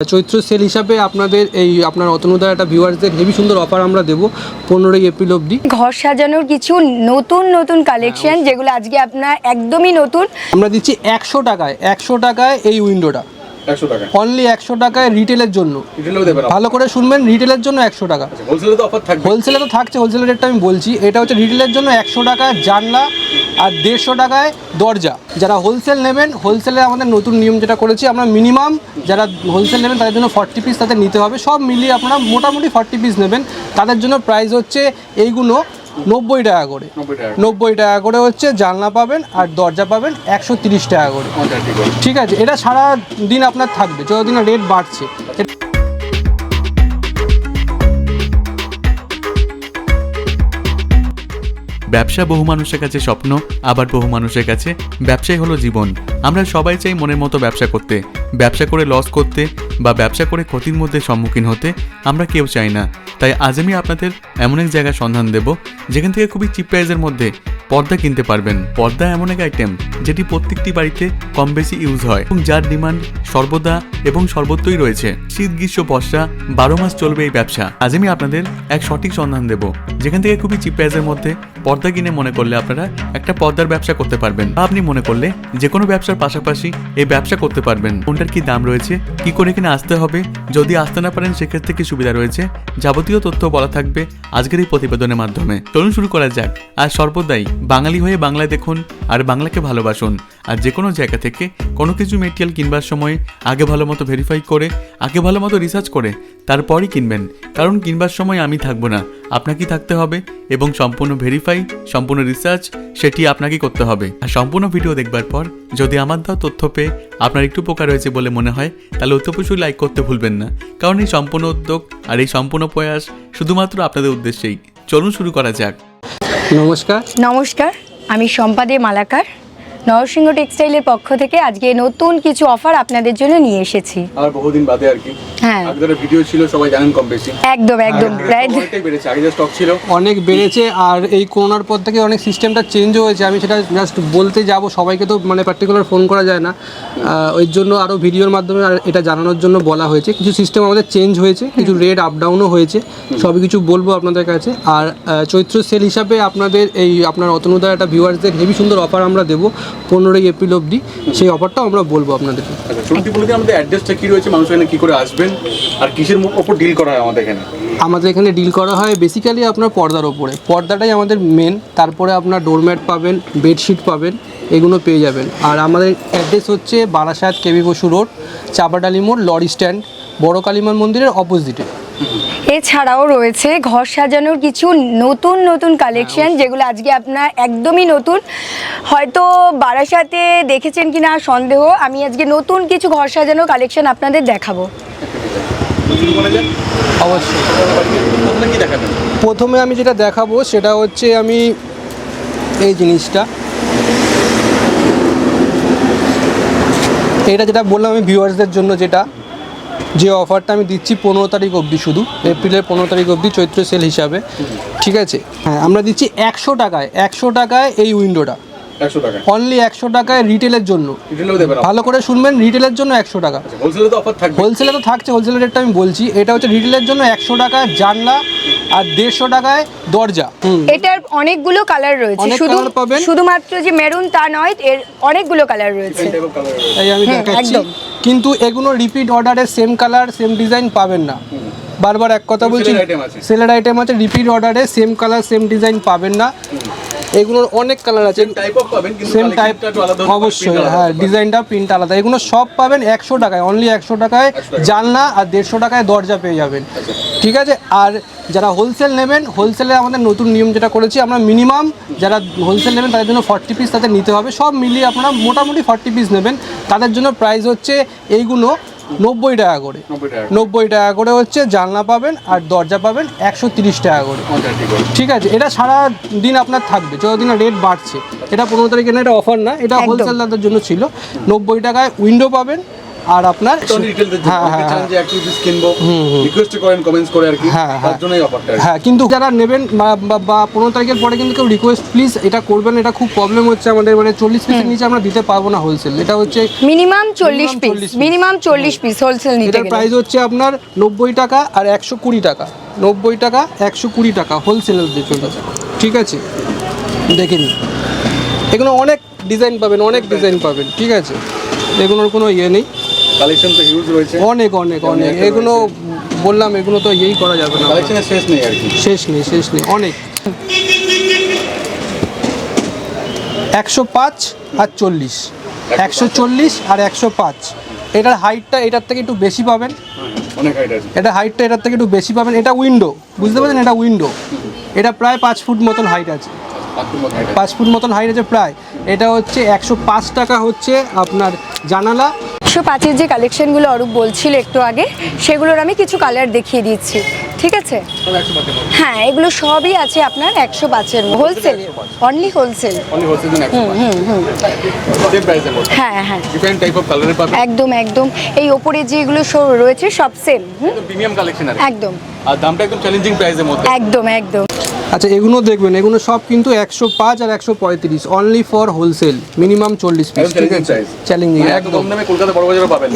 চৈত্র sell হিসাবে আপনাদের এই আপনার অতনুদার একটা ভিউয়ার্সদের হেভি সুন্দর অফার আমরা দেবো পনেরোই এপ্রিল অবধি। ঘর সাজানোর কিছু নতুন নতুন কালেকশন যেগুলো আজকে আপনার একদমই নতুন। আমরা দিচ্ছি একশো টাকায় একশো টাকায় এই উইন্ডোটা একশো টাকা। অনলি একশো টাকায় রিটেলের জন্য। ভালো করে শুনবেন রিটেলের জন্য একশো টাকা। হোলসেলে তো অফার থাকবে। হোলসেলে তো থাকছে হোলসেলের রেটটা আমি বলছি। এটা হচ্ছে রিটেলের জন্য একশো টাকায় জানলা আর দেড়শো টাকায় দরজা। যারা হোলসেল নেবেন হোলসেলে আমাদের নতুন নিয়ম যেটা করেছি আমরা মিনিমাম যারা হোলসেল নেবেন তাদের জন্য ফর্টি পিস তাদের নিতে হবে। সব মিলিয়ে আপনারা মোটামুটি ফর্টি পিস নেবেন। তাদের জন্য প্রাইস হচ্ছে এইগুলো নব্বই টাকা করে। নব্বই টাকা করে। হচ্ছে জানলা পাবেন আর দরজা পাবেন একশো তিরিশ টাকা করে। পঞ্চাশ ঠিক আছে। এটা সারা দিন আপনার থাকবে যতদিন রেট বাড়ছে। ব্যবসা বহু মানুষের কাছে স্বপ্ন আবার বহু মানুষের কাছে ব্যবসাই হলো জীবন। আমরা সবাই চাই মনের মতো ব্যবসা করতে। ব্যবসা করে লস করতে বা ব্যবসা করে ক্ষতির মধ্যে সম্মুখীন হতে আমরা কেউ চাই না। তাই আজ আমি আপনাদের এমন এক জায়গার সন্ধান দেব, যেখান থেকে খুবই চিপ প্রাইজের মধ্যে পর্দা কিনতে পারবেন। পর্দা এমন এক আইটেম যেটি প্রত্যেকটি বাড়িতে কম বেশি ইউজ হয় এবং যার ডিমান্ড সর্বদা এবং সর্বত্রই রয়েছে। শীত, গ্রীষ্ম, বর্ষা, বারো মাস চলবে এই ব্যবসা। আজ আমি আপনাদের এক সঠিক সন্ধান দেব। যেখান থেকে খুবই চিপ প্রাইসের মধ্যে পর্দা কিনে মনে করলে আপনারা একটা পর্দার ব্যবসা করতে পারবেন। বা আপনি মনে করলে যে কোনো ব্যবসার পাশাপাশি এই ব্যবসা করতে পারবেন। কোনটার কি দাম রয়েছে? কি করে এখানে আসতে হবে? যদি আসতে না পারেন সেক্ষেত্রে কি সুবিধা রয়েছে? যাবতীয় তথ্য বলা থাকবে আজকের এই প্রতিবেদনের মাধ্যমে। চলুন শুরু করা যাক। আর সর্বদাই বাঙালি হয়ে বাংলায় দেখুন আর বাংলাকে ভালোবাসুন। আর যে কোনো জায়গা থেকে কোনো কিছু মেটেরিয়াল কিনবার সময় আগে ভালো মতো ভেরিফাই করে, আগে ভালো মতো রিসার্চ করে, তারপরই কিনবেন। কারণ কিনবার সময় আমি থাকব না, আপনাকেই থাকতে হবে এবং সম্পূর্ণ ভেরিফাই সম্পূর্ণ রিসার্চ সেটি আপনাকেই করতে হবে। আর সম্পূর্ণ ভিডিও দেখবার পর যদি আমার দেওয়া তথ্য পেয়ে আপনার একটু উপকার হয়েছে বলে মনে হয়, তাহলে অত্যবশ্যই লাইক করতে ভুলবেন না। কারণ এই সম্পূর্ণ উদ্যোগ আর এই সম্পূর্ণ প্রয়াস শুধুমাত্র আপনাদের উদ্দেশ্যেই। চলুন শুরু করা যাক। নমস্কার। নমস্কার আমি সম্পাদে মালাকার। নরসিংহ টেক্সটাইলের পক্ষ থেকে আজকে নতুন কিছু অফার আপনাদের জন্য নিয়ে এসেছি। আর বহুদিন বাদে আর কি। হ্যাঁ। আগে ধরে ভিডিও ছিল সবাই জানেন কম বেশি। একদম একদম প্রায় বেড়েছে আগে যে স্টক ছিল। অনেক বেড়েছে আর এই করোনার পর থেকে অনেক সিস্টেমটা চেঞ্জ হয়েছে। আমি সেটা জাস্ট বলতে যাব সবাইকে তো মানে পার্টিকুলার ফোন করা যায় না। ওই জন্য আরও ভিডিওর মাধ্যমে আর এটা জানানোর জন্য বলা হয়েছে। কিছু সিস্টেম আমাদের চেঞ্জ হয়েছে কিছু রেট আপ ডাউনও হয়েছে। সবই কিছু বলব আপনাদের কাছে। আর চৈত্র সেল হিসাবে আপনাদের এই আপনার অতনুদার একটা ভিউয়ার্সদের হেভি সুন্দর অফার আমরা দেবো। পনেরোই এপ্রিল অবধি সেই অফারটাও আমরা বলব আপনাদেরকে। আচ্ছা শুরুতে বলে আমাদের অ্যাড্রেসটা কি রয়েছে? মানুষ এখানে কি করে আসবেন? আর কিসের ওপর ডিল করা হয় আমাদের এখানে? আমাদের এখানে ডিল করা হয় বেসিক্যালি আপনার পর্দার ওপরে। পর্দাটাই আমাদের মেন তারপরে আপনার ডোরম্যাট পাবেন বেডশিট পাবেন এগুলো পেয়ে যাবেন। আর আমাদের অ্যাড্রেস হচ্ছে Barasat K B Basu road Chapadali মোড় লরি স্ট্যান্ড বড় কালীমান মন্দিরের অপোজিটে এছাড়াও রয়েছে ঘর সাজানোর কিছু নতুন নতুন কালেকশন যেগুলো আজকে আপনার একদমই নতুন। হয়তো বারাসাতে দেখেছেন কিনা সন্দেহ আমি আজকে নতুন কিছু ঘর সাজানোর কালেকশন আপনাদের দেখাবো। অবশ্যই। প্রথমে প্রথমে আমি যেটা দেখাবো সেটা হচ্ছে আমি এই জিনিসটা। এটা যেটা বললাম আমি ভিউয়ার্সদের জন্য যেটা। যে অফারটা আমি দিচ্ছি পনেরো তারিখ অবধি শুধু এপ্রিলের পনেরো তারিখ অবধি চৈত্র সেল হিসাবে ঠিক আছে? হ্যাঁ আমরা দিচ্ছি একশো টাকায় একশো টাকায় এই উইন্ডোটা অনলি একশো টাকায় রিটেলের জন্য। ভালো করে শুনবেন রিটেলের জন্য একশো টাকা। হোলসেলে হোলসেলে তো থাকছে হোলসেলের রেটটা আমি বলছি এটা হচ্ছে রিটেলের জন্য একশো টাকা জানলা আর দেড়শো টাকায় দরজা। এটার অনেকগুলো কালার রয়েছে। শুধু পাবেন। শুধুমাত্র যে মেরুন তা নয় এর অনেকগুলো কালার রয়েছে। এই আমি দেখাচ্ছি। কিন্তু এগুলো রিপিট অর্ডারে সেম কালার সেম ডিজাইন পাবেন না। বারবার এক কথা বলছি। সেলার আইটেম আছে রিপিট অর্ডারে সেম কালার সেম ডিজাইন পাবেন না। এগুলোর অনেক কালার আছে। সেম টাইপ অবশ্যই হ্যাঁ ডিজাইনটা প্রিন্ট আলাদা। এগুলো সব পাবেন একশো টাকায় অনলি একশো টাকায় জানলা আর দেড়শো টাকায় দরজা পেয়ে যাবেন। আচ্ছা। ঠিক আছে? আর যারা হোলসেল নেবেন হোলসেলে আমাদের নতুন নিয়ম যেটা করেছি আমরা মিনিমাম যারা হোলসেল নেবেন তাদের জন্য ফর্টি পিস তাদের নিতে হবে। সব মিলিয়ে আপনারা মোটামুটি ফর্টি পিস নেবেন। তাদের জন্য প্রাইস হচ্ছে এইগুলো নব্বই টাকা করে। নব্বই টাকা করে। হচ্ছে জানলা পাবেন আর দরজা পাবেন একশো তিরিশ টাকা করে। ঠিক আছে এটা সারা দিন আপনার থাকবে যতদিন রেট বাড়ছে। এটা পনেরো তারিখে না এটা অফার না এটা। হোলসেলারদের জন্য ছিল। নব্বই টাকায় উইন্ডো পাবেন আর আপনার হ্যাঁ হ্যাঁ হ্যাঁ। যে এক পিস কিনবো রিকোয়েস্ট করেন কমেন্টস করে আর কি হ্যাঁ, হ্যাঁ। জন্যই অফারটা হ্যাঁ কিন্তু যারা নেবেন বা- বা- বা পনেরো তারিখের পরে কিন্তু কেউ রিকোয়েস্ট প্লিজ এটা করবেন এটা খুব প্রবলেম হচ্ছে আমাদের মানে চল্লিশ পিসের নিচে আমরা দিতে পারব না হোলসেল এটা হচ্ছে মিনিমাম চল্লিশ পিস মিনিমাম চল্লিশ পিস হোলসেল নিতে এটার প্রাইস হচ্ছে আপনার নব্বই টাকা আর একশো কুড়ি টাকা। নব্বই টাকা একশো কুড়ি টাকা হোলসেলের দিয়ে চলেছে। ঠিক আছে? দেখে নিন। এগুলো অনেক ডিজাইন পাবেন অনেক ডিজাইন পাবেন। ঠিক আছে? এগুলোর কোনো ইয়ে নেই। কালেকশন তো হিউজ রয়েছে। অনেক অনেক অনেক। এগুলো বললাম এগুলো তো ইয়েই করা যাবে না। কালেকশনের শেষ নেই আর কি। শেষ নেই শেষ নেই। অনেক। একশো পাঁচ আর চল্লিশ। একশো চল্লিশ আর একশো পাঁচ। এটার হাইটটা এটার থেকে একটু বেশি পাবেন। অনেক হাইট আছে। এটা হাইটটা এটার থেকে একটু বেশি পাবেন। এটা উইন্ডো বুঝতে পারছেন? এটা উইন্ডো এটা প্রায় পাঁচ ফুট মতন হাইট আছে। পাঁচ ফুট মতো height আছে। পাঁচ ফুট মতন হাইট আছে প্রায়। এটা হচ্ছে একশো পাঁচ টাকা হচ্ছে আপনার জানালা। একশো পাঁচের যে কালেকশনগুলো অরূপ বলছিল একটু আগে সেগুলোর আমি কিছু কালার দেখিয়ে দিচ্ছি। ঠিক আছে? হ্যাঁ এগুলো সবই আছে আপনার একশো পাঁচের হোলসেল অনলি হোলসেল হ্যাঁ হ্যাঁ। একদম একদম। এই ওপরে যেগুলো রয়েছে সব সেম প্রিমিয়াম কালেকশন একদম। আর দামটা একদম চ্যালেঞ্জিং প্রাইসের মধ্যে। একদম একদম। আচ্ছা এগুলো দেখবেন এগুলো সব কিন্তু একশো পাঁচ আর একশো পঁয়ত্রিশ অনলি ফর হোলসেল মিনিমাম চল্লিশ পিস ঠিক আছে? চ্যালেঞ্জিং মানে একদম।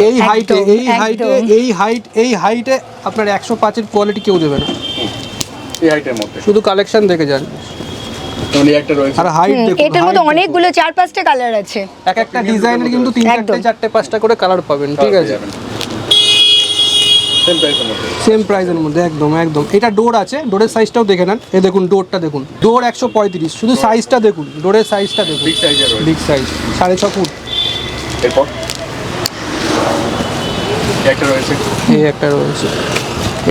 এই হাইটে এই হাইটে এই হাইট এই হাইটে আপনার একশো পাঁচের কোয়ালিটি কেউ দেবে না। এই হাইটের মধ্যে। শুধু কালেকশন দেখে যান। রয়েছে। আর হাইট দেখুন এটার মধ্যে অনেকগুলো চার পাঁচটা কালার আছে। এক একটা ডিজাইনের কিন্তু তিন চারটে চারটে পাঁচটা করে কালার পাবেন ঠিক আছে? সেম প্রাইসের মধ্যে। সেম প্রাইসের মধ্যে একদম একদম। এটা ডোর আছে ডোরের সাইজটাও দেখে নেন। এই দেখুন ডোরটা দেখুন। ডোর একশো পঁয়ত্রিশ শুধু সাইজটা দেখুন ডোরের সাইজটা দেখুন। বিগ রয়েছে। বিগ সাইজ সাড়ে ছ ফুট। এরপর? এই একটা রয়েছে। এই একটা রয়েছে।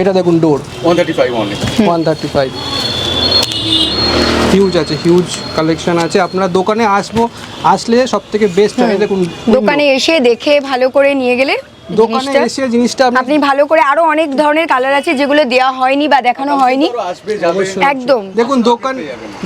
এটা দেখুন door one thirty five one thirty five huge আছে হিউজ কালেকশন আছে। আপনারা দোকানে আসব আসলে সব থেকে বেস্ট দেখুন দোকানে এসে দেখে ভালো করে নিয়ে গেলে দোকানে এসে জিনিসটা আপনি আপনি ভালো করে আরও অনেক ধরনের কালার আছে যেগুলো দেওয়া হয়নি বা দেখানো হয়নি। একদম। দেখুন দোকান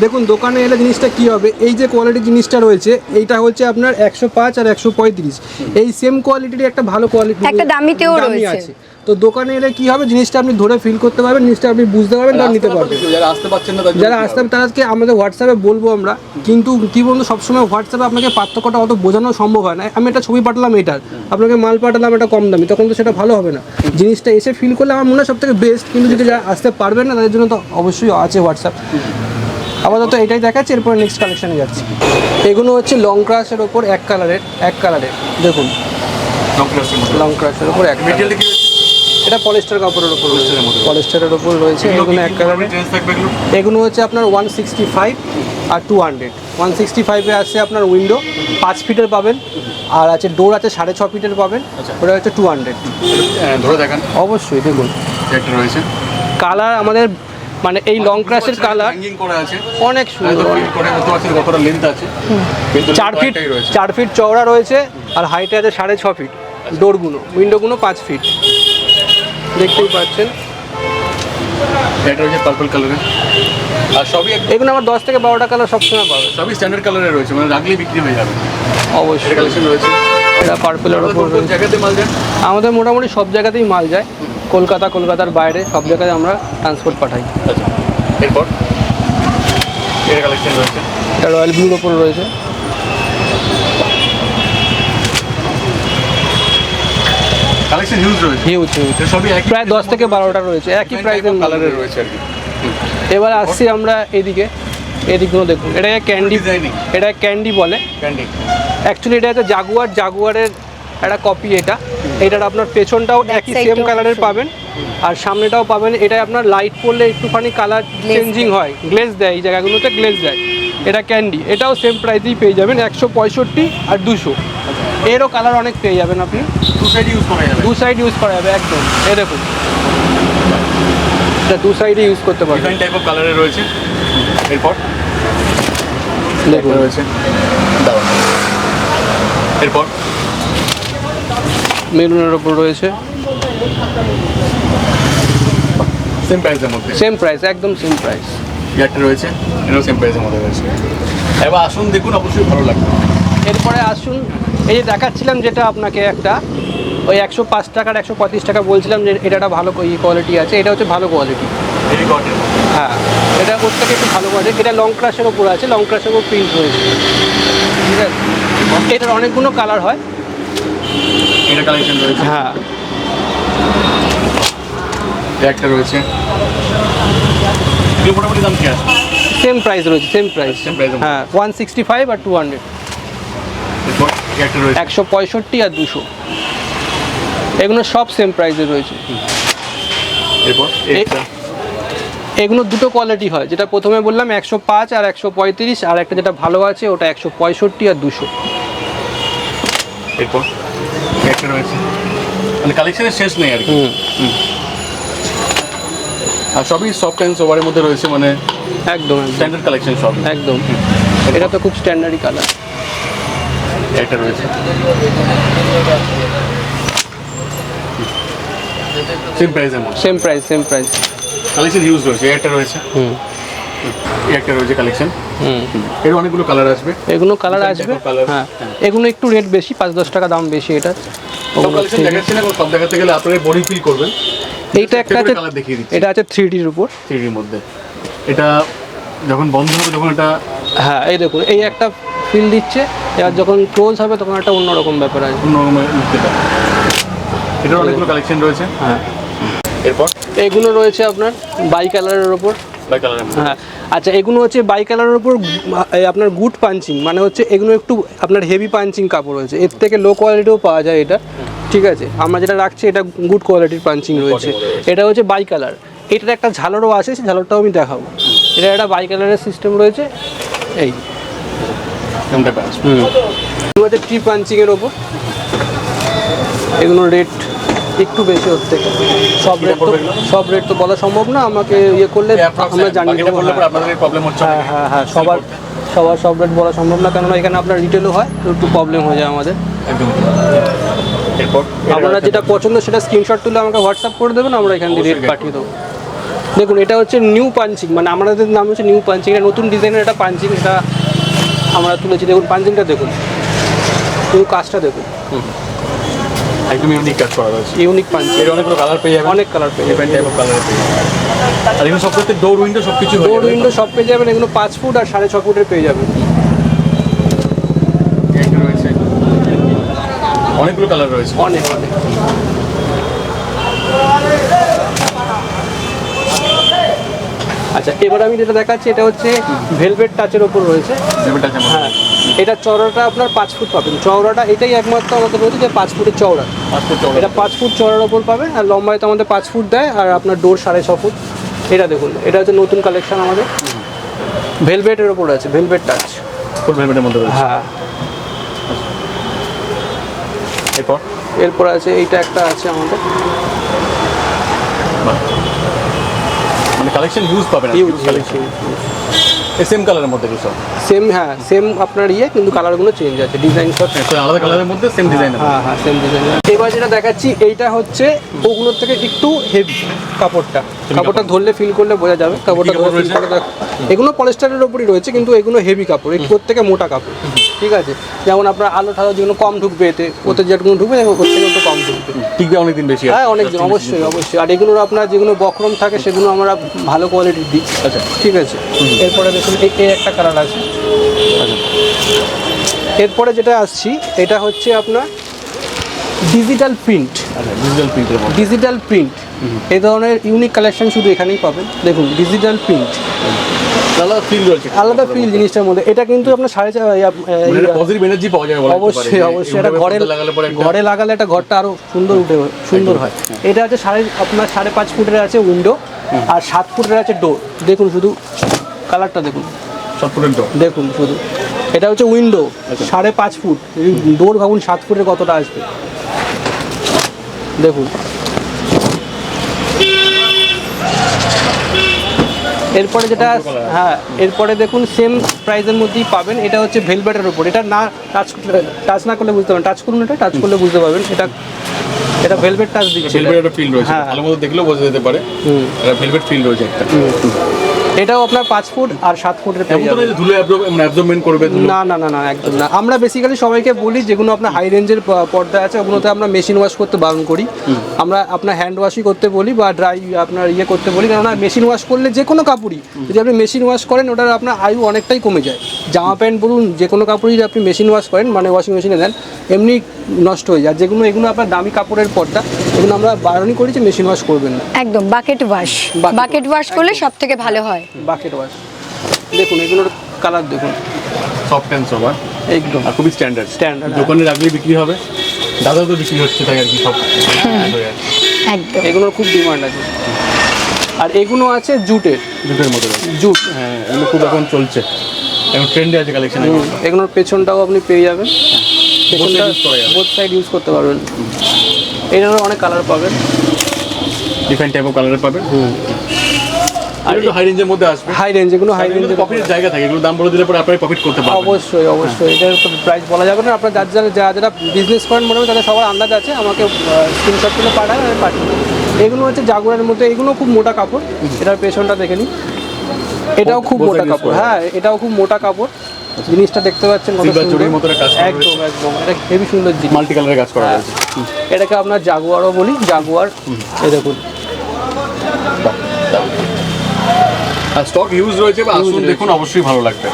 দেখুন দোকানে এলে জিনিসটা কি হবে? এই যে কোয়ালিটির জিনিসটা রয়েছে এইটা হচ্ছে আপনার একশো পাঁচ আর একশো পঁয়ত্রিশ। এই সেম কোয়ালিটির একটা ভালো কোয়ালিটি একটা দামিতেও রয়েছে। তো দোকানে এলে কি হবে? জিনিসটা আপনি ধরে ফিল করতে পারবেন জিনিসটা আপনি বুঝতে পারবেন তার নিতে পারবেন। যারা আসতে পারছেন না যারা আসতে? তাদেরকে আমাদের হোয়াটসঅ্যাপে বলব আমরা। কিন্তু কি বলুন তো, সবসময় হোয়াটসঅ্যাপে আপনাকে পার্থক্যটা অত বোঝানো সম্ভব হয় না। আমি একটা ছবি পাঠালাম এটার আপনাকে মাল পাঠালাম এটা কম দামি তখন তো সেটা ভালো হবে না। জিনিসটা এসে ফিল করলে আমার মনে হয় সব থেকে বেস্ট কিন্তু যদি যারা আসতে পারবেন না তাদের জন্য তো অবশ্যই আছে হোয়াটসঅ্যাপ আপাতত এটাই দেখাচ্ছি এরপরে নেক্সট কালেকশানে যাচ্ছি। এগুলো হচ্ছে লং ক্রাশের ওপর এক কালারের এক কালারের দেখুন। লং ক্রাশের ওপর এক? এটা পলিস্টার কাপড়ের রয়েছে। পলিস্টারের ওপর রয়েছে। এগুলো এক কি কালারের range থাকবে এগুলো? হচ্ছে আপনার ওয়ান সিক্সটি ফাইভ আর টু হান্ড্রেড ওয়ান সিক্সটি ফাইভে আছে আপনার উইন্ডো পাঁচ ফিটের পাবেন। আর আছে ডোর আছে সাড়ে ছ ফিটের পাবেন। আচ্ছা। ওটা হচ্ছে টু হান্ড্রেড ধরে দেখান। অবশ্যই দেখুন। রয়েছে। কালার আমাদের মানে এই লং ক্রাশের কালার আছে। অনেক সুন্দর। চার ফিট চার ফিট চওড়া রয়েছে আর হাইটে আছে সাড়ে ছ ফিট। ডোরগুলো উইন্ডোগুলো পাঁচ ফিট। দেখতেই পাচ্ছেন। এটা পার্পল কালারের আর সবই এগুলো আমার দশ থেকে বারোটা কালার সবসময় পাবে। সবই স্ট্যান্ডার্ড কালারে রয়েছে মানে বিক্রি হয়ে যাবে। অবশ্যই। কালেকশন রয়েছে। এটা পার্পেলের ওপর। জায়গাতে মাল দেন? আমাদের মোটামুটি সব জায়গাতেই মাল যায়। কলকাতা কলকাতার বাইরে সব জায়গায় আমরা ট্রান্সপোর্ট পাঠাই। আচ্ছা। এরপর? কালেকশন রয়েছে। এটা রয়্যাল ব্লুর ওপর রয়েছে। কালেকশন হিউজ রয়েছে। হিউজ হিউজ সবই একই প্রায় দশ থেকে বারোটা রয়েছে একই প্রাইসের কালারের রয়েছে আর কি। এবার আসছি আমরা এদিকে এদিকগুলো দেখুন এটা ক্যান্ডি. এটা ক্যান্ডি বলে। ক্যান্ডি অ্যাকচুয়ালি এটা হচ্ছে জাগুয়ার জাগুয়ারের একটা কপি এটা। এটার আপনার পেছনটাও একই সেম কালারের পাবেন আর সামনেটাও পাবেন। এটা আপনার লাইট পড়লে একটুখানি কালার চেঞ্জিং হয় গ্লেজ দেয় এই জায়গাগুলোতে গ্লেজ দেয়। এটা ক্যান্ডি এটাও সেম প্রাইসেই পেয়ে যাবেন একশো পঁয়ষট্টি আর দুশো। এরও কালার অনেক পেয়ে যাবেন আপনি। টু সাইড ইউজ করা যাবে। দু সাইড ইউজ করা যাবে একদম। এ দেখুন। এটা দু সাইডে ইউজ করতে পারবেন ডিফারেন্ট টাইপ অফ কালারের রয়েছে। এরপর? দেখুন। রয়েছে। দারুণ এরপর? মেরুনের ওপর রয়েছে। সেম প্রাইসের মধ্যে। সেম প্রাইস একদম সেম প্রাইস একটা রয়েছে এটাও সেম প্রাইসের মধ্যে রয়েছে। এবার আসুন দেখুন অবশ্যই ভালো লাগবে। এরপরে আসুন এই যে দেখাচ্ছিলাম যেটা আপনাকে একটা ওই একশো পাঁচ টাকার একশো পঁয়ত্রিশ টাকা বলছিলাম যে এটা একটা ভালো কোয়ালিটি আছে এটা হচ্ছে ভালো কোয়ালিটি হ্যাঁ এটা ওর থেকে একটু ভালো কোয়ালিটি এটা লং ক্রাশের ওপর আছে লং ক্রাশের ওপর প্রিন্ট রয়েছে। ঠিক আছে? এটার অনেকগুলো কালার হয়। এটা কালেকশন রয়েছে। হ্যাঁ। একটা রয়েছে। মোটামুটি দাম কি আছে? সেম প্রাইস রয়েছে সেম প্রাইস। হ্যাঁ ওয়ান সিক্সটি ফাইভ আর টু হান্ড্রেড একশো পঁয়ষট্টি আর দুশো। এগুলো সব সেম প্রাইসে রয়েছে। এরপর এগুলো দুটো কোয়ালিটি হয়। যেটা প্রথমে বললাম একশো পাঁচ আর একশো পঁয়ত্রিশ আর একটা যেটা ভালো আছে ওটা একশো পঁয়ষট্টি আর দুশো। এরপর একটা রয়েছে। মানে কালেকশনের শেষ নেই আর কি। আর সবই সফট অ্যান্ড সোভারের মধ্যে রয়েছে মানে একদম একদম। স্ট্যান্ডার্ড কালেকশন সব। একদম। এটা তো খুব স্ট্যান্ডার্ডই কালার একটা রয়েছে। সেম প্রাইসের মধ্যে same price same price collection huge রয়েছে একটা রয়েছে। হুম। একটা রয়েছে কালেকশন হুম। এর অনেকগুলো কালার আসবে। এগুলো কালার আসবে colour। হ্যাঁ। এগুলো একটু রেট বেশি পাঁচ দশ টাকা দাম বেশি এটা। সব কালেকশন দেখাচ্ছি না কারণ সব দেখাতে গেলে আপনারা বোরিং ফিল করবেন। এইটা একটা আছে কালার দেখিয়ে দিচ্ছি। এটা আছে থ্রি ডির উপর। থ্রিডির মধ্যে। এটা যখন বন্ধ হবে তখন এটা হ্যাঁ এই দেখুন এই একটা ফিল দিচ্ছে এবার যখন ক্লোজ হবে তখন একটা অন্যরকম ব্যাপার আছে অন্য রকমের look দেবে এটার অনেকগুলো কালেকশন রয়েছে। হ্যাঁ। এরপর? এগুলো রয়েছে আপনার বাই কালারের ওপর বাই কালারের হ্যাঁ আচ্ছা এগুলো হচ্ছে বাই কালারের উপর আপনার গুড পাঞ্চিং মানে হচ্ছে এগুলো একটু আপনার হেভি পাঞ্চিং কাপড় রয়েছে। এর থেকে লো কোয়ালিটিও পাওয়া যায় এটা। ঠিক আছে? আমরা যেটা রাখছি এটা গুড কোয়ালিটির পাঞ্চিং রয়েছে। এটা হচ্ছে বাই কালার এটার একটা ঝালরও আছে সেই ঝালরটাও আমি দেখাবো। এটা একটা বাই কালারের সিস্টেম রয়েছে। এই। হচ্ছে ট্রি পাঞ্চিংয়ের ওপর এগুলো রেট একটু বেশি ওর থেকে সব রেট তো সব রেট তো বলা সম্ভব না আমাকে ইয়ে করলে আমরা জানি বাকিটা বললে পরে আপনাদের প্রবলেম হচ্ছে। হ্যাঁ হ্যাঁ হ্যাঁ সবার সবার সব রেট বলা সম্ভব না কেননা এখানে আপনার রিটেলও হয় একটু প্রবলেম হয়ে যায় আমাদের। একদম। আপনারা যেটা পছন্দ সেটা স্ক্রিনশট তুলে আমাকে হোয়াটসঅ্যাপ করে দেবেন আমরা এখান থেকে রেট পাঠিয়ে দেবো। দেখুন এটা হচ্ছে নিউ পাঞ্চিং মানে আমাদের নাম হচ্ছে নিউ পাঞ্চিং এটা নতুন ডিজাইনের এটা পাঞ্চিং এটা আমরা তুলেছি। দেখুন পাঞ্চিংটা দেখুন কাজটা দেখুন। একদম ইউনিক কাজ করা রয়েছে ইউনিক পাঞ্চ এর অনেকগুলো কালার পেয়ে যাবেন অনেক কালার পেয়ে যাবেন টাইপ অফ কালার পেয়ে যাবেন আর এগুলো সব করতে ডোর উইন্ডো সব কিছু ডোর উইন্ডো সব পেয়ে যাবেন এগুলো পাঁচ ফুট আর সাড়ে ছ ফুটের পেয়ে যাবেন অনেকগুলো কালার রয়েছে অনেক অনেক আচ্ছা এবার আমি যেটা দেখাচ্ছি এটা হচ্ছে ভেলভেট টাচের ওপর রয়েছে। হ্যাঁ এটা চওড়াটা আপনার পাঁচ ফুট পাবেন। চওড়াটা এটাই একমাত্র আমাদের রয়েছে যে পাঁচ ফুটের চওড়া। এটা পাঁচ ফুট চওড়ার ওপর পাবেন আর লম্বায় তো আমাদের পাঁচ ফুট দেয় আর আপনার ডোর সাড়ে ছ ফুট। এটা দেখুন এটা হচ্ছে নতুন কালেকশন আমাদের। ভেলভেটের ওপর আছে ভেলভেট টাচ ফুল ভেলভেটের মধ্যে হ্যাঁ। এরপর? এরপর আছে এইটা একটা আছে আমাদের বাহ। মানে কালেকশন ইউজ পাবেন ইউজ কালেকশন সেম কালারের মধ্যে কিছু? সেম হ্যাঁ সেম আপনার ইয়ে কিন্তু কালারগুলো চেঞ্জ আছে ডিজাইন সব আলাদা কালারের মধ্যে সেম ডিজাইন হ্যাঁ হ্যাঁ সেম ডিজাইন এবার যেটা দেখাচ্ছি এইটা হচ্ছে ওগুলোর থেকে একটু হেভি কাপড়টা। কাপড়টা ধরলে ফিল করলে বোঝা যাবে কাপড়টা এগুলো পলিস্টারের ওপরই রয়েছে কিন্তু এগুলো হেভি কাপড় এর থেকে মোটা কাপড় ঠিক আছে? যেমন আপনার আলো ঠালো যেগুলো কম ঢুকবে এতে ওতে যেগুলো ঢুকবে ওর থেকে একটু কম ঢুকবে। টিকবে অনেকদিন বেশি হ্যাঁ অনেকদিন অবশ্যই অবশ্যই। আর এগুলোর আপনার যেগুলো বক্রম থাকে সেগুলো আমরা ভালো কোয়ালিটির দিই। আচ্ছা। ঠিক আছে? এরপরে এই একটা কালার আছে। এরপরে যেটা আসছি এটা হচ্ছে আপনার ডিজিটাল প্রিন্ট ডিজিটাল প্রিন্টের ডিজিটাল প্রিন্ট এই ধরনের ইউনিক কালেকশন শুধু এখানেই পাবেন। দেখুন ডিজিটাল প্রিন্ট আলাদা ফিল রয়েছে। আলাদা ফিল জিনিসটার মধ্যে। এটা কিন্তু আপনার সাড়ে চার পজিটিভ এনার্জি পাওয়া যাবে। অবশ্যই অবশ্যই। এটা ঘরে লাগালে পরে ঘরে লাগালে একটা ঘরটা আরও সুন্দর উঠে সুন্দর হয়। এটা আছে সাড়ে আপনার সাড়ে পাঁচ ফুটের আছে উইন্ডো আর সাত ফুটের আছে ডোর দেখুন শুধু কালারটা দেখুন। দেখুন শুধু। এটা হচ্ছে উইন্ডো সাড়ে পাঁচ ফুট। ডোর ভাবুন সাত ফুটের কতটা আসবে? দেখুন। এরপরে যেটা হ্যাঁ এরপরে দেখুন সেম প্রাইসের মধ্যেই পাবেন। এটা হচ্ছে ভেলভেটের উপর। এটা না টাচ টাচ না করলে বুঝতে পারবেন। টাচ করুন এটা টাচ করলে বুঝতে পারবেন। এটা এটা ভেলভেট টাচ দিচ্ছে। ভেলভেট একটা ফিল রয়েছে। হ্যাঁ। ভালো মতো দেখলেও বোঝা যেতে পারে। এটা ভেলভেট ফিল রয়েছে একটা। এটাও আপনার পাঁচ ফুট আর সাত ফুটের ধুলো করবে না না না না একদম না। আমরা বেসিক্যালি সবাইকে বলি যেগুলো আপনার হাই রেঞ্জের পর্দা আছে ওগুলোতে আমরা মেশিন ওয়াশ করতে বারণ করি। আমরা আপনার হ্যান্ড ওয়াশই করতে বলি বা ড্রাই আপনার ইয়ে করতে বলি। কেননা মেশিন ওয়াশ করলে যে কোনো কাপড়ই যদি আপনি মেশিন ওয়াশ করেন ওটার আপনার আয়ু অনেকটাই কমে যায়। জামা প্যান্ট বলুন যে কোনো কাপড়ই যদি আপনি মেশিন ওয়াশ করেন মানে ওয়াশিং মেশিনে দেন এমনি নষ্ট হয়ে যায়। যেগুলো এগুলো আপনার দামি কাপড়ের পর্দা এগুলো আমরা বারণই করি যে মেশিন ওয়াশ করবেন না। একদম বাকেট ওয়াশ বাকেট ওয়াশ করলে সব থেকে ভালো হয়। Bucket wash. দেখুন এগুলোর কালার দেখুন। সফট অ্যান্ড সোবার একদম। আর খুবই স্ট্যান্ডার্ড হ্যাঁ। দোকানে রাখলেই বিক্রি হবে। দাদা তো বিক্রি হচ্ছে তাই আর কি সব একদম। এগুলোর খুব ডিমান্ড আছে। আর এগুলো আছে জুটের। জুটের মতো জুট। হ্যাঁ এগুলো খুব এখন চলছে। এখন ট্রেন্ডে আছে কালেকশন এগুলোর পেছনটাও আপনি পেয়ে যাবেন। পেছনটা use যাবে। বোথ সাইড ইউজ করতে পারবেন। এটারও অনেক কালার পাবেন। ডিফারেন্ট টাইপ অফ কালারের পাবেন। আর হাই রেঞ্জের মধ্যে আসবে। হাই রেঞ্জ হাই রেঞ্জের প্রফিটের জায়গা থাকে এগুলো দাম বলে দিলে পরে আপনারা প্রফিট করতে পারবেন। অবশ্যই অবশ্যই। এটার প্রাইস বলা যাবে না। আপনার যার যারা যারা যারা বিজনেস করেন মনে হয় তাদের সবার আন্দাজ আছে। আমাকে স্ক্রিনশট তুলে পাঠায় আমি পাঠিয়ে। এগুলো হচ্ছে জাগুয়ারের মধ্যে এগুলো খুব মোটা কাপড়। এটার পেছনটা দেখে নিন। এটাও খুব মোটা কাপড়। হ্যাঁ এটাও খুব মোটা কাপড়। জিনিসটা দেখতে পাচ্ছেন একদম একদম। এটা হেভি সুন্দর জিনিস। মাল্টি কালারের কাজ করা হ্যাঁ। আছে এটাকে আপনার জাগুয়ারও বলি। জাগুয়ার এই দেখুন। স্টক ইউজ রয়েছে বা আসুন দেখুন অবশ্যই ভালো লাগবে।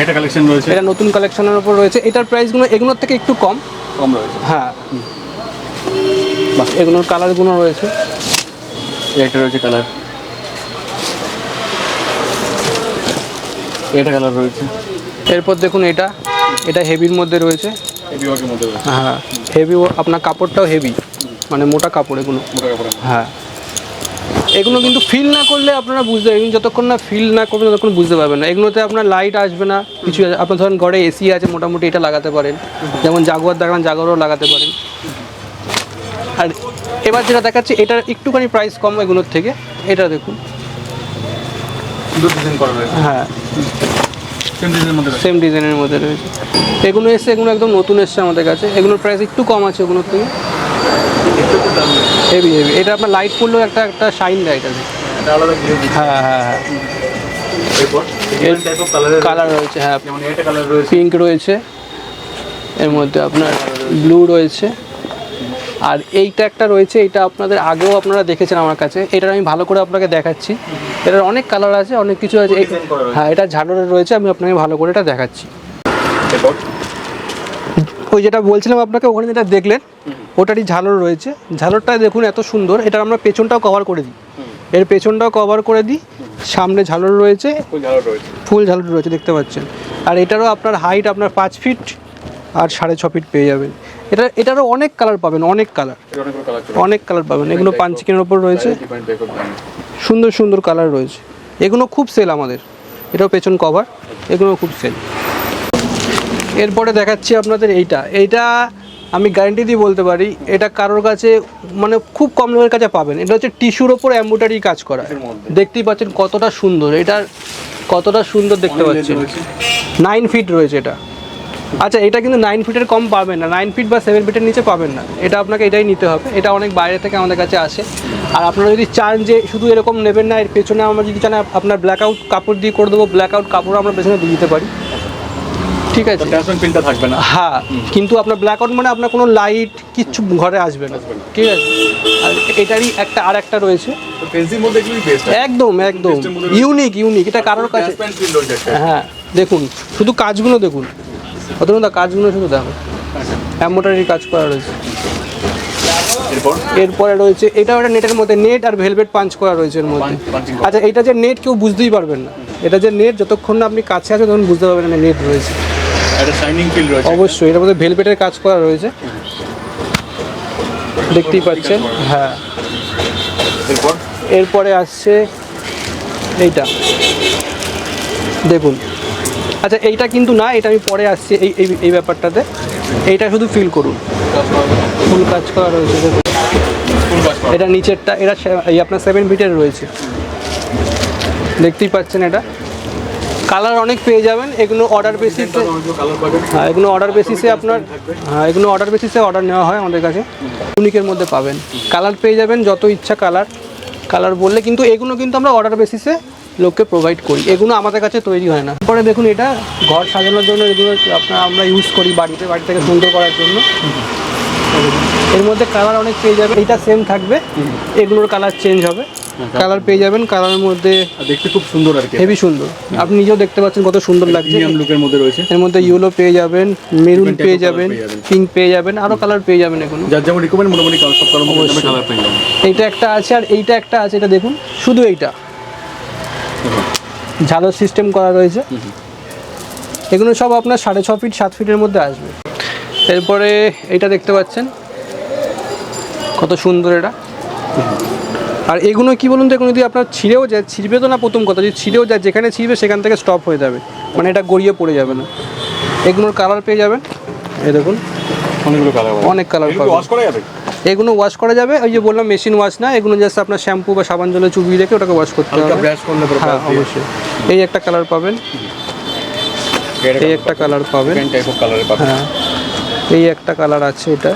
একটা কালেকশন রয়েছে। এটা নতুন কালেকশনের উপর রয়েছে। এটার প্রাইসগুলো এগুলোর থেকে একটু কম। কম রয়েছে। হ্যাঁ। এগুলোর কালারগুলো রয়েছে। একটা রয়েছে কালার এটা কালার রয়েছে। এরপর দেখুন এটা। এটা হেভির মধ্যে রয়েছে। মধ্যে হ্যাঁ হেভি আপনার কাপড়টাও হেভি মানে মোটা কাপড় এগুলো। মোটা হ্যাঁ। এগুলো কিন্তু ফিল না করলে আপনারা বুঝতে পারবেন যতক্ষণ না ফিল না করবেন ততক্ষণ বুঝতে পারবেন না। এগুলোতে আপনার লাইট আসবে না কিছু আপনার ধরেন ঘরে এসি আছে মোটামুটি এটা লাগাতে পারেন। যেমন জাগুয়ার দেখান জাগুয়ারও লাগাতে পারেন। আর এবার যেটা দেখাচ্ছে এটার একটুখানি প্রাইস কম এগুলোর থেকে। এটা দেখুন। হ্যাঁ। সেম ডিজাইনের মধ্যে রয়েছে। এগুলো এসে এগুলো একদম নতুন এসছে আমাদের কাছে। এগুলোর প্রাইস একটু কম আছে ওগুলোর থেকে একটু একটু দাম রয়েছে হেভি হেভি এটা আপনার লাইট পড়লেও একটা একটা শাইন দেয় এটা। হ্যাঁ হ্যাঁ হ্যাঁ। কালার রয়েছে হ্যাঁ। পিঙ্ক রয়েছে। এর মধ্যে আপনার ব্লু রয়েছে। আর এইটা একটা রয়েছে এটা আপনাদের আগেও আপনারা দেখেছেন আমার কাছে। এটা আমি ভালো করে আপনাকে দেখাচ্ছি। এটার অনেক কালার আছে অনেক কিছু আছে। হ্যাঁ এটা ঝালরের রয়েছে আমি আপনাকে ভালো করে এটা দেখাচ্ছি। ওই যেটা বলছিলাম আপনাকে ওখানে যেটা দেখলেন ওটারই ঝালর রয়েছে। ঝালরটা দেখুন এত সুন্দর এটা আমরা পেছনটাও কভার করে দিই। এর পেছনটাও কভার করে দিই সামনে ঝালর রয়েছে। ফুল ঝালর রয়েছে। দেখতে পাচ্ছেন। আর এটারও আপনার হাইট আপনার পাঁচ ফিট আর সাড়ে ছ ফিট পেয়ে যাবেন। এটা এটারও অনেক কালার পাবেন অনেক কালার অনেক কালার পাবেন। এগুলো পান চিকেনের ওপর রয়েছে। সুন্দর সুন্দর কালার রয়েছে। এগুলো খুব সেল আমাদের। এটাও পেছন কভার এগুলো খুব সেল এরপরে দেখাচ্ছি আপনাদের এইটা। এইটা আমি গ্যারেন্টি দিয়ে বলতে পারি এটা কারোর কাছে মানে খুব কম লোকের কাছে পাবেন। এটা হচ্ছে টিস্যুর ওপর এম্ব্রয়ডারি কাজ করা। দেখতেই পাচ্ছেন কতটা সুন্দর। এটা কতটা সুন্দর দেখতে পাচ্ছেন। নাইন ফিট রয়েছে এটা। আচ্ছা এটা কিন্তু নাইন ফিটের কম পাবেন না। নাইন ফিট বা সেভেন ফিটের নিচে পাবেন না। এটা আপনাকে এটাই নিতে হবে। এটা অনেক বাইরে থেকে আমাদের কাছে আসে। আর আপনারা যদি চান যে শুধু এরকম নেবেন না এর পেছনে আমরা যদি চান আপনার ব্ল্যাক আউট কাপড় দিয়ে করে দেবো ব্ল্যাক আউট কাপড় আমরা পেছনে দিয়ে দিতে পারি। ঠিক আছে। থাকবে না। হ্যাঁ কিন্তু আপনার ব্ল্যাক আউট মানে আপনার কোনো লাইট কিচ্ছু ঘরে আসবে না। ঠিক আছে। আর এটারই একটা আর একটা রয়েছে। তো ফেন্সির মধ্যে এগুলোই বেস্ট একদম একদম। ইউনিক ইউনিক এটা কারোর কাছে হ্যাঁ দেখুন শুধু কাজগুলো দেখুন। অতনুদা কাজগুলো শুধু দেখো। এম্বোটারি কাজ করা রয়েছে। এরপর? রয়েছে এটা একটা নেটের মধ্যে নেট আর ভেলভেট পাঞ্চ করা রয়েছে এর মধ্যে। আচ্ছা এটা যে নেট কেউ বুঝতেই পারবেন না। এটা যে নেট যতক্ষণ না আপনি কাছে আছেন তখন বুঝতে পারবেন না নেট রয়েছে। একটা শাইনিং ফিল রয়েছে অবশ্যই এটার মধ্যে ভেলভেটের কাজ করা রয়েছে। দেখতেই পাচ্ছেন হ্যাঁ। এরপর? এরপরে আসছে এইটা। দেখুন। আচ্ছা এইটা কিন্তু না এটা আমি পরে আসছি এই এই ব্যাপারটাতে। এইটা শুধু ফিল করুন। ফুল কাজ করা রয়েছে দেখুন। এটা নিচেরটা এটা এই আপনার সেভেন ফিটের রয়েছে। দেখতেই পাচ্ছেন এটা। কালার অনেক পেয়ে যাবেন। এগুলো অর্ডার বেসিসে হ্যাঁ এগুলো অর্ডার বেসিসে আপনার হ্যাঁ এগুলো অর্ডার বেসিসে অর্ডার নেওয়া হয় আমাদের কাছে। ইউনিকের মধ্যে পাবেন। কালার পেয়ে যাবেন, যত ইচ্ছা কালার। কালার বললে কিন্তু এগুলো কিন্তু আমরা অর্ডার বেসিসে লোককে প্রোভাইড করি। এগুলো আমাদের কাছে তৈরি হয় না। পরে দেখুন এটা ঘর সাজানোর জন্য এগুলো আপনার আমরা ইউজ করি বাড়িতে বাড়ি থেকে সুন্দর করার জন্য। এর মধ্যে কালার অনেক পেয়ে যাবে এটা সেম থাকবে। এগুলোর কালার চেঞ্জ হবে। কালার পেয়ে যাবেন। কালারের মধ্যে দেখতে খুব সুন্দর আর কি হেভি সুন্দর। আপনি নিজেও দেখতে পাচ্ছেন কত সুন্দর লাগছে। লুকের মধ্যে রয়েছে। এর মধ্যে ইয়েলো পেয়ে যাবেন মেরুন পেয়ে যাবেন পিঙ্ক পেয়ে যাবেন আরও কালার পেয়ে যাবেন এখন। যার যেমন রিকমেন্ড মোটামুটি কালার সব কালার পেয়ে যাবেন। এইটা একটা আছে আর এইটা একটা আছে এটা দেখুন শুধু এইটা। ঝালর সিস্টেম করা রয়েছে। এগুলো সব আপনার সাড়ে ছ ফিট সাত ফিটের মধ্যে আসবে। এরপরে এইটা দেখতে পাচ্ছেন। কত সুন্দর এটা। আর এগুলো কি বলুন তো এগুলো যদি আপনার ছিঁড়েও যায় ছিঁড়বে তো না প্রথম কথা যদি ছিঁড়েও যায় যেখানে ছিঁড়বে সেখান থেকে স্টপ হয়ে যাবে। মানে এটা গড়িয়ে পড়ে যাবে না। এগুলোর কালার পেয়ে যাবেন। এই দেখুন। অনেকগুলো কালার অনেক কালার পাবেন। ওয়াশ করা যাবে? এগুলো ওয়াশ করা যাবে ওই যে বললাম মেশিন ওয়াশ না এগুলো জাস্ট আপনার শ্যাম্পু বা সাবান জলে চুবিয়ে রেখে ওটাকে ওয়াশ করতে হবে। ব্রাশ করলে হ্যাঁ অবশ্যই। এই একটা কালার পাবেন। এই একটা কালার পাবেন। হ্যাঁ। এই একটা কালার আছে এটা।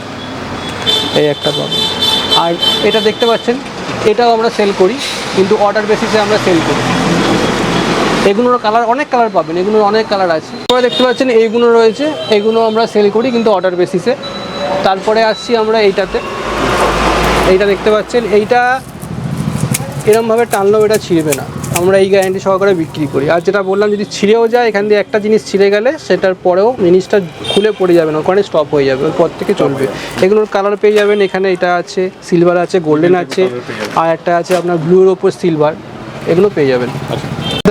এই একটা পাবেন আর এটা দেখতে পাচ্ছেন, এটাও আমরা সেল করি, কিন্তু অর্ডার বেসিসে আমরা সেল করি। এগুলোর কালার অনেক কালার পাবেন, এগুলোর অনেক কালার আছে। আপনারা দেখতে পাচ্ছেন, এইগুলো রয়েছে, এগুলো আমরা সেল করি, কিন্তু অর্ডার বেসিসে তারপরে আসছি আমরা এইটাতে। এইটা দেখতে পাচ্ছেন, এইটা এরমভাবে টানলেও এটা ছিঁড়বে না। আমরা এই গ্যারান্টি সহকারে বিক্রি করি। আর যেটা বললাম যদি ছিঁড়েও যায় এখান দিয়ে একটা জিনিস ছিঁড়ে গেলে সেটার পরেও জিনিসটা খুলে পড়ে যাবে না ওখানে স্টপ হয়ে যাবে ওর পর থেকে চলবে। এগুলোর কালার পেয়ে যাবেন এখানে এটা আছে সিলভার আছে গোল্ডেন আছে আর একটা আছে আপনার ব্লুর ওপর সিলভার এগুলো পেয়ে যাবেন।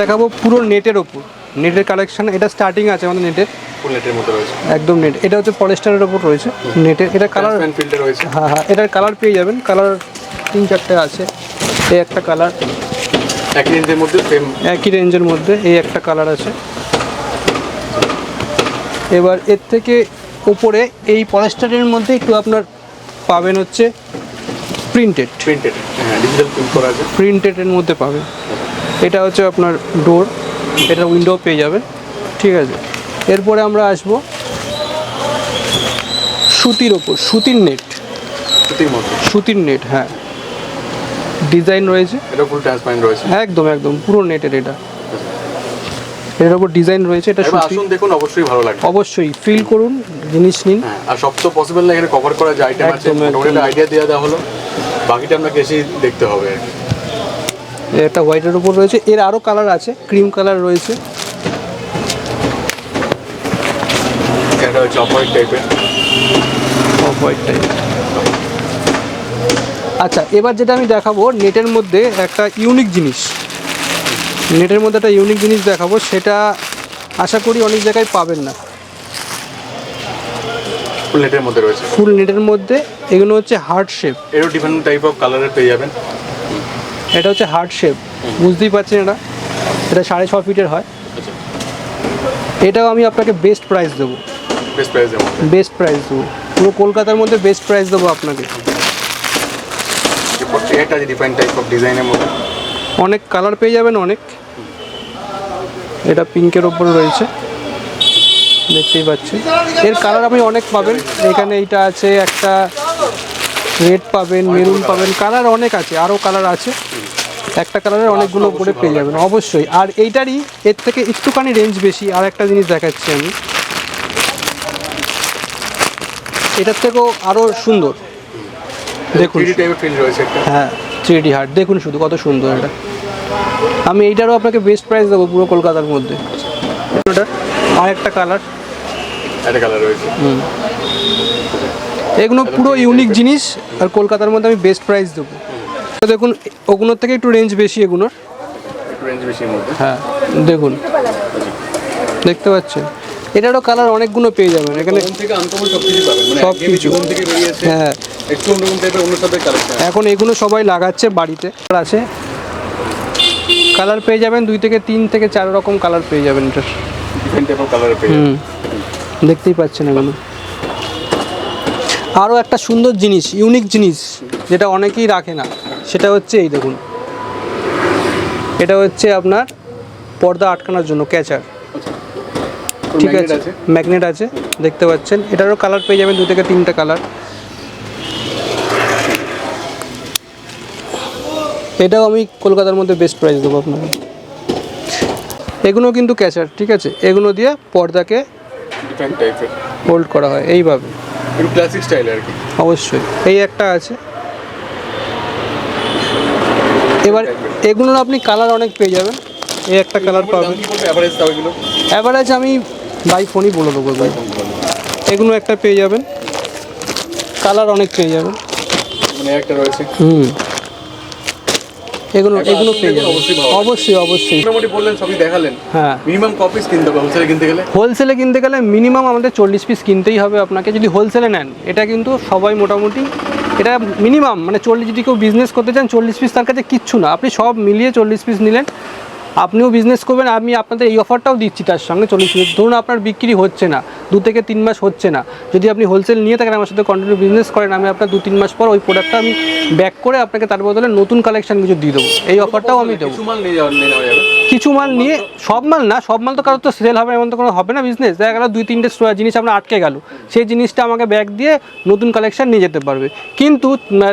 দেখাবো পুরো নেটের ওপর। নেটের কালেকশন এটা স্টার্টিং আছে আমাদের নেটের নেটের মধ্যে রয়েছে। একদম নেট এটা হচ্ছে পলিস্টারের ওপর রয়েছে। নেটের এটা কালার রয়েছে। হ্যাঁ হ্যাঁ এটার কালার পেয়ে যাবেন। কালার তিন চারটে আছে এই একটা কালার একই রেঞ্জের মধ্যে সেম একই রেঞ্জের মধ্যে এই একটা কালার আছে। এবার এর থেকে উপরে এই পলেস্টারের মধ্যে একটু আপনার পাবেন হচ্ছে প্রিন্টেড প্রিন্টেড হ্যাঁ ডিজিটাল প্রিন্ট করা আছে। প্রিন্টেডের মধ্যে পাবেন। এটা হচ্ছে আপনার ডোর এটা উইন্ডো পেয়ে যাবেন। ঠিক আছে। এরপরে আমরা আসব সুতির ওপর সুতির নেট সুতির মধ্যে। সুতির নেট হ্যাঁ। ডিজাইন রয়েছে। এটা ফুল ট্রান্সপারেন্ট রয়েছে। একদম একদম পুরো নেটের এটা। এর ওপর ডিজাইন রয়েছে এটা সুতি। আসুন দেখুন অবশ্যই ভালো লাগবে। অবশ্যই ফিল করুন জিনিস নিন। হ্যাঁ আর সব তো পসিবল না এখানে কভার করা যায় আইটেম আছে মোটামুটি আইডিয়া দেওয়া দেওয়া হলো। বাকিটা আপনাকে এসেই দেখতে হবে। আর। এটা হোয়াইটের উপর রয়েছে। এর আরও কালার আছে ক্রিম কালার রয়েছে। এটা হচ্ছে অফ হোয়াইট টাইপের অফ হোয়াইট টাইপ আচ্ছা এবার যেটা আমি দেখাবো নেটের মধ্যে একটা ইউনিক জিনিস। নেটের মধ্যে একটা ইউনিক জিনিস দেখাবো সেটা আশা করি অনেক জায়গায় পাবেন না। ফুল নেটের মধ্যে রয়েছে। ফুল নেটের মধ্যে এগুলো হচ্ছে হার্ট শেপ এরও ডিফারেন্ট টাইপ অফ কালারের পেয়ে যাবেন। এটা হচ্ছে হার্ট শেপ বুঝতেই পারছেন এটা? এটা সাড়ে ছ ফিটের হয়। আচ্ছা। এটাও আমি আপনাকে বেস্ট প্রাইস দেবো। বেস্ট প্রাইস দেবো। বেস্ট প্রাইস দেবো। পুরো কলকাতার মধ্যে বেস্ট প্রাইস দেবো আপনাকে। এটা আছে ডিফারেন্ট টাইপ অফ ডিজাইনের মধ্যে। অনেক কালার পেয়ে যাবেন অনেক। এটা পিঙ্কের ওপর রয়েছে। দেখতেই পাচ্ছেন। এর কালার আপনি অনেক পাবেন। এখানে এইটা আছে একটা রেড পাবেন মেরুন পাবেন। কালার অনেক আছে আরও কালার আছে। একটা কালারের অনেকগুলো করে পেয়ে যাবেন অবশ্যই। আর এইটারই এর থেকে একটুখানি রেঞ্জ বেশি। আর একটা জিনিস দেখাচ্ছি আমি। এটার থেকেও আরও সুন্দর। দেখুন। হ্যাঁ থ্রি ডি হার্ট দেখুন শুধু কত সুন্দর এটা। আমি এইটারও আপনাকে বেস্ট প্রাইস দেবো পুরো কলকাতার মধ্যে। আর একটা কালার একটা কালার রয়েছে। এগুলো পুরো ইউনিক জিনিস আর কলকাতার মধ্যে আমি বেস্ট প্রাইস দেবো। তো দেখুন ওগুলোর থেকে একটু রেঞ্জ বেশি এগুলোর। রেঞ্জ মধ্যে। হ্যাঁ দেখুন। দেখতে পাচ্ছেন? এটারও কালার অনেকগুলো পেয়ে যাবেন। এখানে কোন থেকে আনকমন সব কিছু পাবেন মানে হ্যাঁ। এখন এগুলো সবাই লাগাচ্ছে বাড়িতে। আছে। কালার পেয়ে যাবেন দুই থেকে তিন থেকে চার রকম কালার পেয়ে যাবেন এটার। হুম। দেখতেই পাচ্ছেন এগুলো। আরও একটা সুন্দর জিনিস ইউনিক জিনিস যেটা অনেকেই রাখে না সেটা হচ্ছে এই দেখুন। এটা হচ্ছে আপনার পর্দা আটকানোর জন্য ক্যাচার ঠিক আছে ম্যাগনেট আছে দেখতে পাচ্ছেন। এটারও কালার পেয়ে যাবেন দু থেকে তিনটা কালার এটাও আমি কলকাতার মধ্যে বেস্ট প্রাইস দেবো আপনাকে। এগুলো কিন্তু ক্যাচার ঠিক আছে? এগুলো দিয়ে পর্দাকে হোল্ড করা হয় এইভাবে। ক্লাসিক স্টাইল আর কি। অবশ্যই। এই একটা আছে। এবার এগুলোর আপনি কালার অনেক পেয়ে যাবেন। এই একটা কালার পাবেন। অ্যাভারেজ আমি বাই ফোনই বলে দেবো এগুলো। এগুলো একটা পেয়ে যাবেন। কালার অনেক পেয়ে যাবেন। একটা রয়েছে। হুম। এগুলো এগুলো পেয়ে যাবেন। অবশ্যই অবশ্যই মোটামুটি বললেন সবই দেখালেন। হ্যাঁ। মিনিমাম কপিস কিনতে হবে হোলসেলে কিনতে গেলে? হোলসেলে কিনতে গেলে মিনিমাম আমাদের চল্লিশ পিস কিনতেই হবে আপনাকে যদি হোলসেলে নেন। এটা কিন্তু সবাই মোটামুটি এটা মিনিমাম মানে চল্লিশ যদি কেউ বিজনেস করতে চান চল্লিশ পিস তার কাছে কিচ্ছু না। আপনি সব মিলিয়ে চল্লিশ পিস নিলেন আপনিও বিজনেস করবেন আমি আপনাদের এই অফারটাও দিচ্ছি তার সঙ্গে চল্লিশ ধরুন আপনার বিক্রি হচ্ছে না দু থেকে তিন মাস হচ্ছে না। যদি আপনি হোলসেল নিয়ে থাকেন আমার সাথে কন্টিনিউ বিজনেস করেন আমি আপনার দু তিন মাস পর ওই প্রোডাক্টটা আমি ব্যাক করে আপনাকে তার বদলে নতুন কালেকশন কিছু দিয়ে দেবো। এই অফারটাও আমি দেবো। কিছু মাল নিয়ে সব মাল না সব মাল তো কারোর তো সেল হবে এমন তো কোনো হবে না বিজনেস দেখা গেলো দুই তিনটে জিনিস আপনার আটকে গেল। সেই জিনিসটা আমাকে ব্যাগ দিয়ে নতুন কালেকশন নিয়ে যেতে পারবে। কিন্তু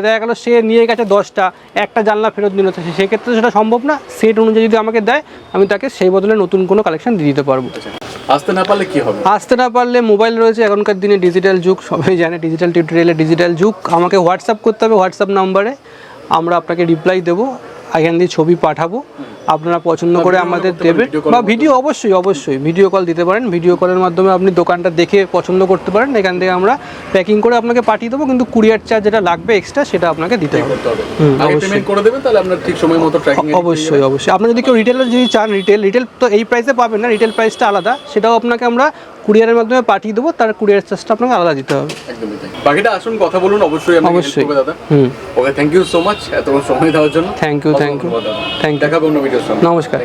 দেখা গেলো সে নিয়ে গেছে দশটা একটা জানলা ফেরত নিল সেক্ষেত্রে সেটা সম্ভব না। সেট অনুযায়ী যদি আমাকে দেয় আমি তাকে সেই বদলে নতুন কোনো কালেকশন দিয়ে দিতে পারব। আসতে না পারলে কি হবে? আসতে না পারলে মোবাইল রয়েছে এখনকার দিনে ডিজিটাল যুগ সবাই জানে ডিজিটাল টিউটোরিয়ালে ডিজিটাল যুগ। আমাকে হোয়াটসঅ্যাপ করতে হবে হোয়াটসঅ্যাপ নাম্বারে আমরা আপনাকে রিপ্লাই দেবো। এখান দিয়ে ছবি পাঠাবো। আপনারা পছন্দ করে আমাদের দেবেন। বা ভিডিও অবশ্যই অবশ্যই ভিডিও কল দিতে পারেন। ভিডিও কলের মাধ্যমে আপনি দোকানটা দেখে পছন্দ করতে পারেন। এখান থেকে আমরা প্যাকিং করে আপনাকে পাঠিয়ে দেবো কিন্তু কুরিয়ার চার্জ যেটা লাগবে এক্সট্রা সেটা আপনাকে দিতে হবে। আপনার অবশ্যই অবশ্যই। আপনি যদি কেউ রিটেলার যদি চান রিটেল রিটেল তো এই প্রাইসে পাবেন না রিটেল প্রাইসটা আলাদা। সেটাও আপনাকে আমরা কুরিয়ারের মাধ্যমে পাঠিয়ে দেবো তার কুরিয়ার চার্জটা আপনাকে আলাদা দিতে হবে। একদমই তাই। বাকিটা আসুন কথা বলুন অবশ্যই অবশ্যই। দাদা। হুম। Okay thank you so much এত সময় দেওয়ার জন্য। Thank you thank you thank. দেখাবো অন্য ভিডিওর সঙ্গে। নমস্কার।